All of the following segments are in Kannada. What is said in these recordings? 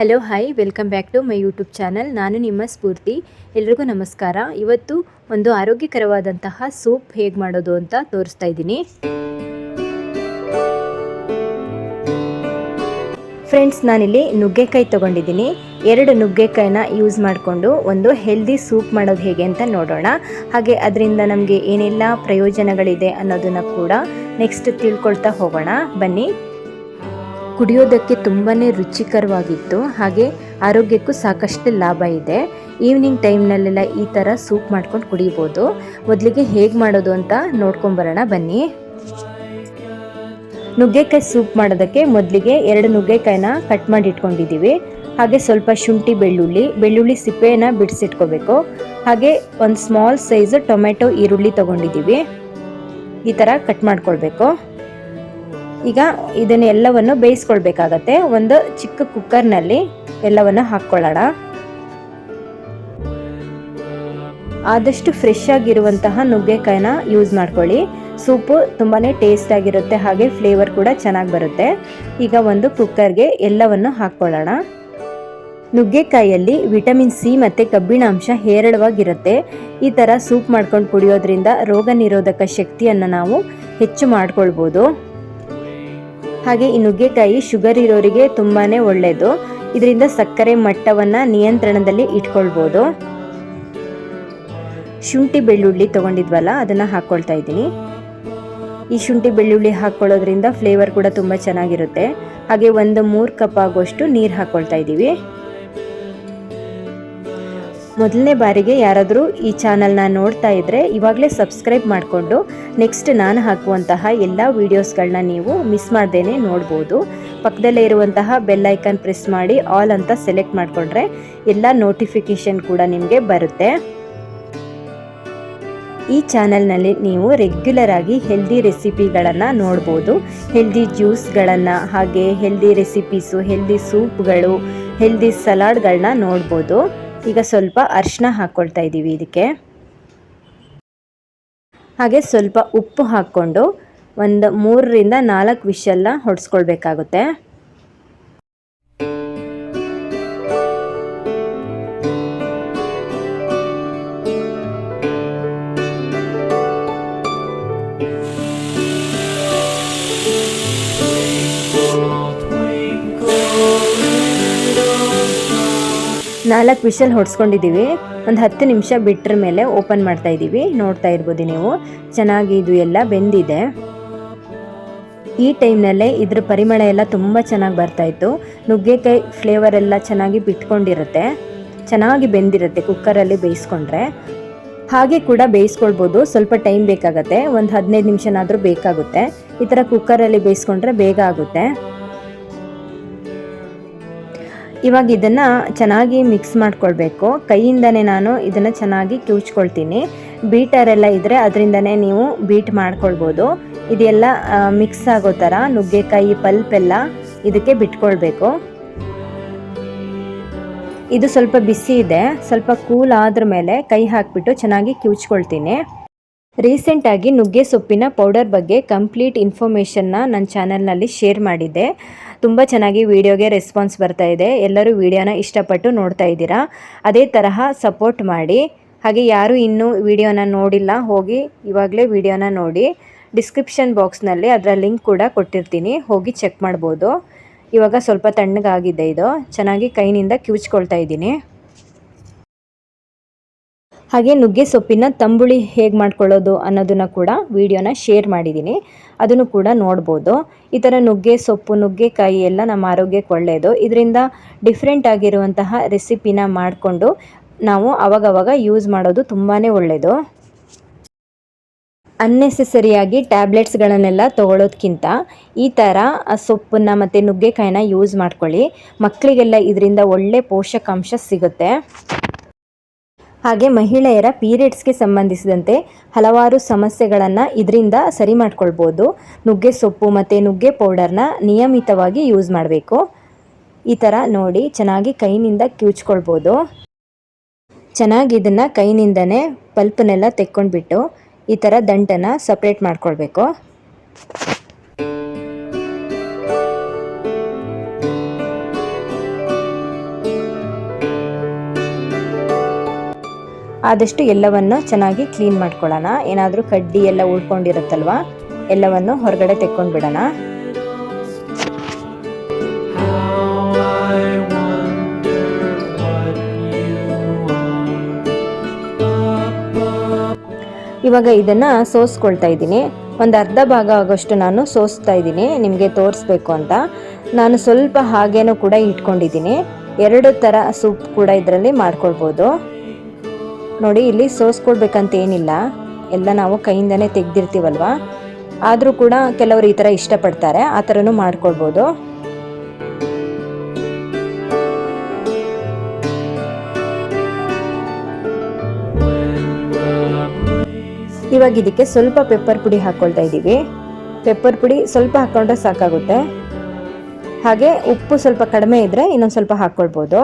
Hello hi welcome back to my YouTube channel ನಾನು ನಿಮ್ಮ ಸ್ಫೂರ್ತಿ. ಎಲ್ರಿಗೂ ನಮಸ್ಕಾರ. ಇವತ್ತು ಒಂದು ಆರೋಗ್ಯಕರವಾದಂತಹ ಸೂಪ್ ಹೇಗೆ ಮಾಡೋದು ಅಂತ ತೋರಿಸ್ತಾ ಇದ್ದೀನಿ. ಫ್ರೆಂಡ್ಸ್ ನಾನಿಲ್ಲಿ ನುಗ್ಗೆಕಾಯಿ ತೊಗೊಂಡಿದ್ದೀನಿ. ಎರಡು ನುಗ್ಗೆಕಾಯಿನ ಯೂಸ್ ಮಾಡಿಕೊಂಡು ಒಂದು ಹೆಲ್ದಿ ಸೂಪ್ ಮಾಡೋದು ಹೇಗೆ ಅಂತ ನೋಡೋಣ. ಹಾಗೆ ಅದರಿಂದ ನಮಗೆ ಏನೆಲ್ಲ ಪ್ರಯೋಜನಗಳಿದೆ ಅನ್ನೋದನ್ನು ಕೂಡ ನೆಕ್ಸ್ಟ್ ತಿಳ್ಕೊಳ್ತಾ ಹೋಗೋಣ. ಬನ್ನಿ. ಕುಡಿಯೋದಕ್ಕೆ ತುಂಬಾ ರುಚಿಕರವಾಗಿತ್ತು. ಹಾಗೆ ಆರೋಗ್ಯಕ್ಕೂ ಸಾಕಷ್ಟು ಲಾಭ ಇದೆ. ಈವ್ನಿಂಗ್ ಟೈಮ್ನಲ್ಲೆಲ್ಲ ಈ ಥರ ಸೂಪ್ ಮಾಡ್ಕೊಂಡು ಕುಡಿಬೋದು. ಮೊದಲಿಗೆ ಹೇಗೆ ಮಾಡೋದು ಅಂತ ನೋಡ್ಕೊಂಬರೋಣ ಬನ್ನಿ. ನುಗ್ಗೆಕಾಯಿ ಸೂಪ್ ಮಾಡೋದಕ್ಕೆ ಮೊದಲಿಗೆ ಎರಡು ನುಗ್ಗೆಕಾಯಿನ ಕಟ್ ಮಾಡಿ ಇಟ್ಕೊಂಡಿದ್ದೀವಿ ಹಾಗೆ ಸ್ವಲ್ಪ ಶುಂಠಿ, ಬೆಳ್ಳುಳ್ಳಿ ಬೆಳ್ಳುಳ್ಳಿ ಸಿಪ್ಪೆಯನ್ನು ಬಿಡಿಸಿಟ್ಕೋಬೇಕು. ಹಾಗೆ ಒಂದು ಸ್ಮಾಲ್ ಸೈಜ್ ಟೊಮೆಟೊ ಈರುಳ್ಳಿ ತೊಗೊಂಡಿದ್ದೀವಿ ಈ ಥರ ಕಟ್ ಮಾಡ್ಕೊಳ್ಬೇಕು. ಈಗ ಇದನ್ನ ಎಲ್ಲವನ್ನು ಬೇಯಿಸ್ಕೊಳ್ಬೇಕಾಗತ್ತೆ. ಒಂದು ಚಿಕ್ಕ ಕುಕ್ಕರ್ನಲ್ಲಿ ಎಲ್ಲವನ್ನು ಹಾಕ್ಕೊಳ್ಳೋಣ. ಆದಷ್ಟು ಫ್ರೆಶ್ ಆಗಿರುವಂತಹ ನುಗ್ಗೆಕಾಯಿನ ಯೂಸ್ ಮಾಡ್ಕೊಳ್ಳಿ. ಸೂಪು ತುಂಬಾ ಟೇಸ್ಟ್ ಆಗಿರುತ್ತೆ, ಹಾಗೆ ಫ್ಲೇವರ್ ಕೂಡ ಚೆನ್ನಾಗಿ ಬರುತ್ತೆ. ಈಗ ಒಂದು ಕುಕ್ಕರ್ಗೆ ಎಲ್ಲವನ್ನು ಹಾಕ್ಕೊಳ್ಳೋಣ. ನುಗ್ಗೆಕಾಯಿಯಲ್ಲಿ ವಿಟಮಿನ್ ಸಿ ಮತ್ತು ಕಬ್ಬಿಣಾಂಶ ಹೇರಳವಾಗಿರುತ್ತೆ. ಈ ಥರ ಸೂಪ್ ಮಾಡ್ಕೊಂಡು ಕುಡಿಯೋದ್ರಿಂದ ರೋಗ ನಿರೋಧಕ ಶಕ್ತಿಯನ್ನು ನಾವು ಹೆಚ್ಚು ಮಾಡ್ಕೊಳ್ಬೋದು. ಹಾಗೆ ಈ ನುಗ್ಗೆಕಾಯಿ ಶುಗರ್ ಇರೋರಿಗೆ ತುಂಬಾ ಒಳ್ಳೆಯದು ಇದರಿಂದ ಸಕ್ಕರೆ ಮಟ್ಟವನ್ನು ನಿಯಂತ್ರಣದಲ್ಲಿ ಇಟ್ಕೊಳ್ಬೋದು. ಶುಂಠಿ ಬೆಳ್ಳುಳ್ಳಿ ತೊಗೊಂಡಿದ್ವಲ್ಲ, ಅದನ್ನು ಹಾಕ್ಕೊಳ್ತಾ ಇದ್ದೀನಿ. ಈ ಶುಂಠಿ ಬೆಳ್ಳುಳ್ಳಿ ಹಾಕ್ಕೊಳ್ಳೋದ್ರಿಂದ ಫ್ಲೇವರ್ ಕೂಡ ತುಂಬ ಚೆನ್ನಾಗಿರುತ್ತೆ. ಹಾಗೆ ಒಂದು ಮೂರು ಕಪ್ ಆಗೋಷ್ಟು ನೀರು ಹಾಕ್ಕೊಳ್ತಾ ಇದ್ದೀವಿ. ಮೊದಲನೇ ಬಾರಿಗೆ ಯಾರಾದರೂ ಈ ಚಾನಲ್ನ ನೋಡ್ತಾ ಇದ್ದರೆ ಇವಾಗಲೇ ಸಬ್ಸ್ಕ್ರೈಬ್ ಮಾಡಿಕೊಂಡು ನೆಕ್ಸ್ಟ್ ನಾನು ಹಾಕುವಂತಹ ಎಲ್ಲ ವೀಡಿಯೋಸ್ಗಳನ್ನ ನೀವು ಮಿಸ್ ಮಾಡ್ದೇನೆ ನೋಡ್ಬೋದು. ಪಕ್ಕದಲ್ಲೇ ಇರುವಂತಹ ಬೆಲ್ ಐಕನ್ ಪ್ರೆಸ್ ಮಾಡಿ ಆಲ್ ಅಂತ ಸೆಲೆಕ್ಟ್ ಮಾಡಿಕೊಂಡ್ರೆ ಎಲ್ಲ ನೋಟಿಫಿಕೇಷನ್ ಕೂಡ ನಿಮಗೆ ಬರುತ್ತೆ. ಈ ಚಾನಲ್ನಲ್ಲಿ ನೀವು ರೆಗ್ಯುಲರ್ ಆಗಿ ಹೆಲ್ದಿ ರೆಸಿಪಿಗಳನ್ನು ನೋಡ್ಬೋದು. ಹೆಲ್ದಿ ಜ್ಯೂಸ್ಗಳನ್ನು ಹಾಗೆ ಹೆಲ್ದಿ ರೆಸಿಪೀಸು, ಹೆಲ್ದಿ ಸೂಪ್ಗಳು, ಹೆಲ್ದಿ ಸಲಾಡ್ಗಳನ್ನ ನೋಡ್ಬೋದು. ಈಗ ಸ್ವಲ್ಪ ಅರಿಶಿನ ಹಾಕ್ಕೊಳ್ತಾ ಇದ್ದೀವಿ ಇದಕ್ಕೆ. ಹಾಗೆ ಸ್ವಲ್ಪ ಉಪ್ಪು ಹಾಕ್ಕೊಂಡು ಒಂದು ಮೂರರಿಂದ ನಾಲ್ಕು ವಿಷೆಲ್ಲ ಹೊಡೆಸ್ಕೊಳ್ಬೇಕಾಗುತ್ತೆ. ನಾಲ್ಕು ವಿಷಲ್ ಹೊಡ್ಸ್ಕೊಂಡಿದ್ದೀವಿ. ಒಂದು ಹತ್ತು ನಿಮಿಷ ಬಿಟ್ಟರ ಮೇಲೆ ಓಪನ್ ಮಾಡ್ತಾ ಇದ್ದೀವಿ. ನೋಡ್ತಾ ಇರ್ಬೋದು ನೀವು. ಚೆನ್ನಾಗಿ ಇದು ಎಲ್ಲ ಬೆಂದಿದೆ. ಈ ಟೈಮ್ನಲ್ಲೇ ಇದ್ರ ಪರಿಮಳ ಎಲ್ಲ ತುಂಬ ಚೆನ್ನಾಗಿ ಬರ್ತಾಯಿತ್ತು ನುಗ್ಗೆಕಾಯಿ ಫ್ಲೇವರ್ ಎಲ್ಲ ಚೆನ್ನಾಗಿ ಬಿಟ್ಕೊಂಡಿರುತ್ತೆ. ಚೆನ್ನಾಗಿ ಬೆಂದಿರುತ್ತೆ ಕುಕ್ಕರಲ್ಲಿ ಬೇಯಿಸ್ಕೊಂಡ್ರೆ. ಹಾಗೆ ಕೂಡ ಬೇಯಿಸ್ಕೊಳ್ಬೋದು. ಸ್ವಲ್ಪ ಟೈಮ್ ಬೇಕಾಗುತ್ತೆ. ಒಂದು ಹದಿನೈದು ನಿಮಿಷನಾದರೂ ಬೇಕಾಗುತ್ತೆ. ಈ ಥರ ಕುಕ್ಕರಲ್ಲಿ ಬೇಯಿಸ್ಕೊಂಡ್ರೆ ಬೇಗ ಆಗುತ್ತೆ. ಇವಾಗ ಇದನ್ನು ಚೆನ್ನಾಗಿ ಮಿಕ್ಸ್ ಮಾಡ್ಕೊಳ್ಬೇಕು. ಕೈಯಿಂದನೇ ನಾನು ಇದನ್ನು ಚೆನ್ನಾಗಿ ಕಿವುಚ್ಕೊಳ್ತೀನಿ. ಬೀಟರೆಲ್ಲ ಇದ್ದರೆ ಅದರಿಂದನೇ ನೀವು ಬೀಟ್ ಮಾಡ್ಕೊಳ್ಬೋದು. ಇದೆಲ್ಲ ಮಿಕ್ಸ್ ಆಗೋ ಥರ ನುಗ್ಗೆಕಾಯಿ, ಪಲ್ಪ್ ಎಲ್ಲ ಇದಕ್ಕೆ ಬಿಟ್ಕೊಳ್ಬೇಕು. ಇದು ಸ್ವಲ್ಪ ಬಿಸಿ ಇದೆ. ಸ್ವಲ್ಪ ಕೂಲ್ ಆದ್ರ ಮೇಲೆ ಕೈ ಹಾಕಿಬಿಟ್ಟು ಚೆನ್ನಾಗಿ ಕಿವುಚ್ಕೊಳ್ತೀನಿ. ರೀಸೆಂಟಾಗಿ ನುಗ್ಗೆ ಸೊಪ್ಪಿನ ಪೌಡರ್ ಬಗ್ಗೆ ಕಂಪ್ಲೀಟ್ ಇನ್ಫಾರ್ಮೇಷನ್ನ ನನ್ನ ಚಾನಲ್ನಲ್ಲಿ ಶೇರ್ ಮಾಡಿದ್ದೆ. ತುಂಬ ಚೆನ್ನಾಗಿ ವಿಡಿಯೋಗೆ ರೆಸ್ಪಾನ್ಸ್ ಬರ್ತಾ ಇದೆ. ಎಲ್ಲರೂ ವಿಡಿಯೋನ ಇಷ್ಟಪಟ್ಟು ನೋಡ್ತಾ ಇದ್ದೀರಾ. ಅದೇ ತರಹ ಸಪೋರ್ಟ್ ಮಾಡಿ. ಹಾಗೆ ಯಾರು ಇನ್ನೂ ವಿಡಿಯೋನ ನೋಡಿಲ್ಲ, ಹೋಗಿ ಇವಾಗಲೇ ವಿಡಿಯೋನ ನೋಡಿ. ಡಿಸ್ಕ್ರಿಪ್ಷನ್ ಬಾಕ್ಸ್ನಲ್ಲಿ ಅದರ ಲಿಂಕ್ ಕೂಡ ಕೊಟ್ಟಿರ್ತೀನಿ. ಹೋಗಿ ಚೆಕ್ ಮಾಡ್ಬೋದು. ಇವಾಗ ಸ್ವಲ್ಪ ತಣ್ಣಗಾಗಿದೆ ಇದು. ಚೆನ್ನಾಗಿ ಕೈನಿಂದ ಕಿವುಚ್ಕೊಳ್ತಾ ಇದ್ದೀನಿ. ಹಾಗೆ ನುಗ್ಗೆ ಸೊಪ್ಪಿನ ತಂಬುಳಿ ಹೇಗೆ ಮಾಡ್ಕೊಳ್ಳೋದು ಅನ್ನೋದನ್ನು ಕೂಡ ವಿಡಿಯೋನ ಶೇರ್ ಮಾಡಿದ್ದೀನಿ. ಅದನ್ನು ಕೂಡ ನೋಡ್ಬೋದು. ಈ ಥರ ನುಗ್ಗೆ ಸೊಪ್ಪು, ನುಗ್ಗೆಕಾಯಿ ಎಲ್ಲ ನಮ್ಮ ಆರೋಗ್ಯಕ್ಕೆ ಒಳ್ಳೆಯದು ಇದರಿಂದ ಡಿಫ್ರೆಂಟ್ ಆಗಿರುವಂತಹ ರೆಸಿಪಿನ ಮಾಡಿಕೊಂಡು ನಾವು ಅವಾಗವಾಗ ಯೂಸ್ ಮಾಡೋದು ತುಂಬಾ ಒಳ್ಳೆಯದು ಅನ್ನೆಸೆಸರಿಯಾಗಿ ಟ್ಯಾಬ್ಲೆಟ್ಸ್ಗಳನ್ನೆಲ್ಲ ತೊಗೊಳೋದ್ಕಿಂತ ಈ ಥರ ಸೊಪ್ಪನ್ನು ಮತ್ತು ನುಗ್ಗೆಕಾಯಿನ ಯೂಸ್ ಮಾಡ್ಕೊಳ್ಳಿ. ಮಕ್ಕಳಿಗೆಲ್ಲ ಇದರಿಂದ ಒಳ್ಳೆ ಪೋಷಕಾಂಶ ಸಿಗುತ್ತೆ. ಹಾಗೆ ಮಹಿಳೆಯರ ಪೀರಿಯಡ್ಸ್ಗೆ ಸಂಬಂಧಿಸಿದಂತೆ ಹಲವಾರು ಸಮಸ್ಯೆಗಳನ್ನು ಇದರಿಂದ ಸರಿ ಮಾಡ್ಕೊಳ್ಬೋದು. ನುಗ್ಗೆ ಸೊಪ್ಪು ಮತ್ತು ನುಗ್ಗೆ ಪೌಡರ್ನ ನಿಯಮಿತವಾಗಿ ಯೂಸ್ ಮಾಡಬೇಕು. ಈ ಥರ ನೋಡಿ ಚೆನ್ನಾಗಿ ಕೈನಿಂದ ಕಿವುಚ್ಕೊಳ್ಬೋದು ಚೆನ್ನಾಗಿ ಇದನ್ನು ಕೈನಿಂದನೇ ಪಲ್ಪನ್ನೆಲ್ಲ ತೆಕ್ಕೊಂಡ್ಬಿಟ್ಟು ಈ ಥರ ದಂಟನ್ನು ಸಪ್ರೇಟ್ ಮಾಡ್ಕೊಳ್ಬೇಕು. ಆದಷ್ಟು ಎಲ್ಲವನ್ನು ಚೆನ್ನಾಗಿ ಕ್ಲೀನ್ ಮಾಡ್ಕೊಳ್ಳೋಣ. ಏನಾದರೂ ಕಡ್ಡಿ ಎಲ್ಲ ಉಳ್ಕೊಂಡಿರುತ್ತಲ್ವ? ಎಲ್ಲವನ್ನು ಹೊರಗಡೆ ತೆಕ್ಕೊಂಡು ಬಿಡೋಣ ಇವಾಗ ಇದನ್ನು ಸೋಸ್ಕೊಳ್ತಾ ಇದ್ದೀನಿ. ಒಂದು ಅರ್ಧ ಭಾಗ ಆಗೋಷ್ಟು ನಾನು ಸೋಸ್ತಾ ಇದ್ದೀನಿ. ನಿಮಗೆ ತೋರಿಸ್ಬೇಕು ಅಂತ. ನಾನು ಸ್ವಲ್ಪ ಹಾಗೇನೂ ಕೂಡ ಇಟ್ಕೊಂಡಿದ್ದೀನಿ. ಎರಡು ಥರ ಸೂಪ್ ಕೂಡ ಇದರಲ್ಲಿ ಮಾಡ್ಕೊಳ್ಬೋದು. ನೋಡಿ, ಇಲ್ಲಿ ಸೋಸ್ಕೊಡ್ಬೇಕಂತ ಏನಿಲ್ಲ. ಎಲ್ಲ ನಾವು ಕೈಯಿಂದನೇ ತೆಗ್ದಿರ್ತೀವಲ್ವ? ಆದರೂ ಕೂಡ ಕೆಲವರು ಈ ಥರ ಇಷ್ಟಪಡ್ತಾರೆ, ಆ ಥರನೂ ಮಾಡ್ಕೊಳ್ಬೋದು. ಇವಾಗ ಇದಕ್ಕೆ ಸ್ವಲ್ಪ ಪೆಪ್ಪರ್ ಪುಡಿ ಹಾಕ್ಕೊಳ್ತಾ ಇದ್ದೀವಿ. ಪೆಪ್ಪರ್ ಪುಡಿ ಸ್ವಲ್ಪ ಹಾಕ್ಕೊಂಡ್ರೆ ಸಾಕಾಗುತ್ತೆ. ಹಾಗೆ ಉಪ್ಪು ಸ್ವಲ್ಪ ಕಡಿಮೆ ಇದ್ದರೆ ಇನ್ನೊಂದು ಸ್ವಲ್ಪ ಹಾಕ್ಕೊಳ್ಬೋದು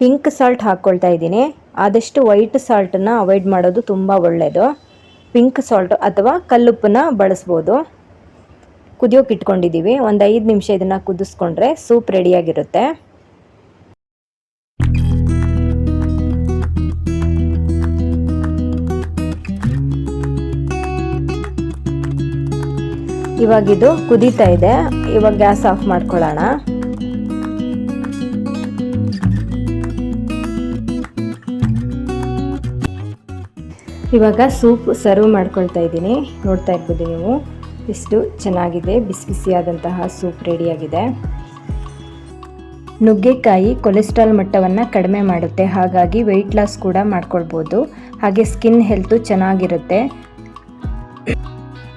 ಪಿಂಕ್ ಸಾಲ್ಟ್ ಹಾಕ್ಕೊಳ್ತಾ ಇದ್ದೀನಿ. ಆದಷ್ಟು ವೈಟ್ ಸಾಲ್ಟನ್ನು ಅವಾಯ್ಡ್ ಮಾಡೋದು ತುಂಬ ಒಳ್ಳೆಯದು ಪಿಂಕ್ ಸಾಲ್ಟ್ ಅಥವಾ ಕಲ್ಲುಪ್ಪನ್ನ ಬಳಸ್ಬೋದು. ಕುದಿಯೋಕೆ ಇಟ್ಕೊಂಡಿದ್ದೀವಿ ಒಂದು ಐದು ನಿಮಿಷ ಇದನ್ನು ಕುದಿಸ್ಕೊಂಡ್ರೆ ಸೂಪ್ ರೆಡಿಯಾಗಿರುತ್ತೆ ಇವಾಗಿದು ಕುದೀತಾ ಇದೆ. ಇವಾಗ ಗ್ಯಾಸ್ ಆಫ್ ಮಾಡ್ಕೊಳ್ಳೋಣ. ಇವಾಗ ಸೂಪ್ ಸರ್ವ್ ಮಾಡ್ಕೊಳ್ತಾ ಇದ್ದೀನಿ. ನೋಡ್ತಾ ಇರ್ಬೋದು ನೀವು. ಎಷ್ಟು ಚೆನ್ನಾಗಿದೆ, ಬಿಸಿ ಬಿಸಿಯಾದಂತಹ ಸೂಪ್ ರೆಡಿಯಾಗಿದೆ. ನುಗ್ಗೆಕಾಯಿ ಕೊಲೆಸ್ಟ್ರಾಲ್ ಮಟ್ಟವನ್ನು ಕಡಿಮೆ ಮಾಡುತ್ತೆ. ಹಾಗಾಗಿ ವೆಯ್ಟ್ ಲಾಸ್ ಕೂಡ ಮಾಡ್ಕೊಳ್ಬೋದು. ಹಾಗೆ ಸ್ಕಿನ್ ಹೆಲ್ತು ಚೆನ್ನಾಗಿರುತ್ತೆ.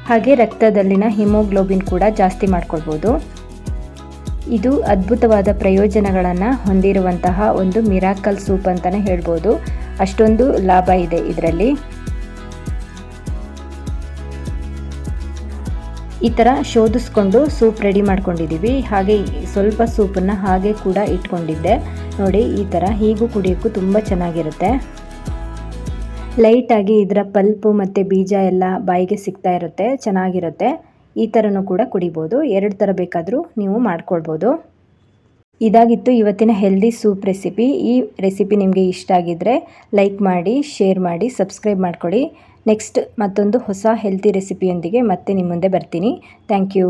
ಹಾಗೆ ರಕ್ತದಲ್ಲಿನ ಹಿಮೋಗ್ಲೋಬಿನ್ ಕೂಡ ಜಾಸ್ತಿ ಮಾಡ್ಕೊಳ್ಬೋದು. ಇದು ಅದ್ಭುತವಾದ ಪ್ರಯೋಜನಗಳನ್ನು ಹೊಂದಿರುವಂತಹ ಒಂದು ಮಿರಾಕಲ್ ಸೂಪ್ ಅಂತಲೇ ಹೇಳ್ಬೋದು. ಅಷ್ಟೊಂದು ಲಾಭ ಇದೆ ಇದರಲ್ಲಿ. ಈ ಥರ ಶೋಧಿಸ್ಕೊಂಡು ಸೂಪ್ ರೆಡಿ ಮಾಡ್ಕೊಂಡಿದ್ದೀವಿ ಹಾಗೆ ಸ್ವಲ್ಪ ಸೂಪನ್ನು ಹಾಗೆ ಕೂಡ ಇಟ್ಕೊಂಡಿದ್ದೆ. ನೋಡಿ, ಈ ಥರ ಹೀಗೂ ಕುಡಿಯೋಕ್ಕೂ ತುಂಬ ಚೆನ್ನಾಗಿರುತ್ತೆ. ಲೈಟಾಗಿ ಇದರ ಪಲ್ಪು ಮತ್ತು ಬೀಜ ಎಲ್ಲ ಬಾಯಿಗೆ ಸಿಗ್ತಾ ಇರುತ್ತೆ, ಚೆನ್ನಾಗಿರುತ್ತೆ. ಈ ಥರನೂ ಕೂಡ ಕುಡಿಬೋದು. ಎರಡು ಥರ ಬೇಕಾದರೂ ನೀವು ಮಾಡ್ಕೊಳ್ಬೋದು. ಇದಾಗಿತ್ತು ಇವತ್ತಿನ ಹೆಲ್ದಿ ಸೂಪ್ ರೆಸಿಪಿ ಈ ರೆಸಿಪಿ ನಿಮಗೆ ಇಷ್ಟ ಆಗಿದ್ದರೆ ಲೈಕ್ ಮಾಡಿ ಶೇರ್ ಮಾಡಿ ಸಬ್ಸ್ಕ್ರೈಬ್ ಮಾಡ್ಕೊಳ್ಳಿ ನೆಕ್ಸ್ಟ್ ಮತ್ತೊಂದು ಹೊಸ ಹೆಲ್ತಿ ರೆಸಿಪಿಯೊಂದಿಗೆ ಮತ್ತೆ ನಿಮ್ಮ ಮುಂದೆ ಬರ್ತೀನಿ. Thank you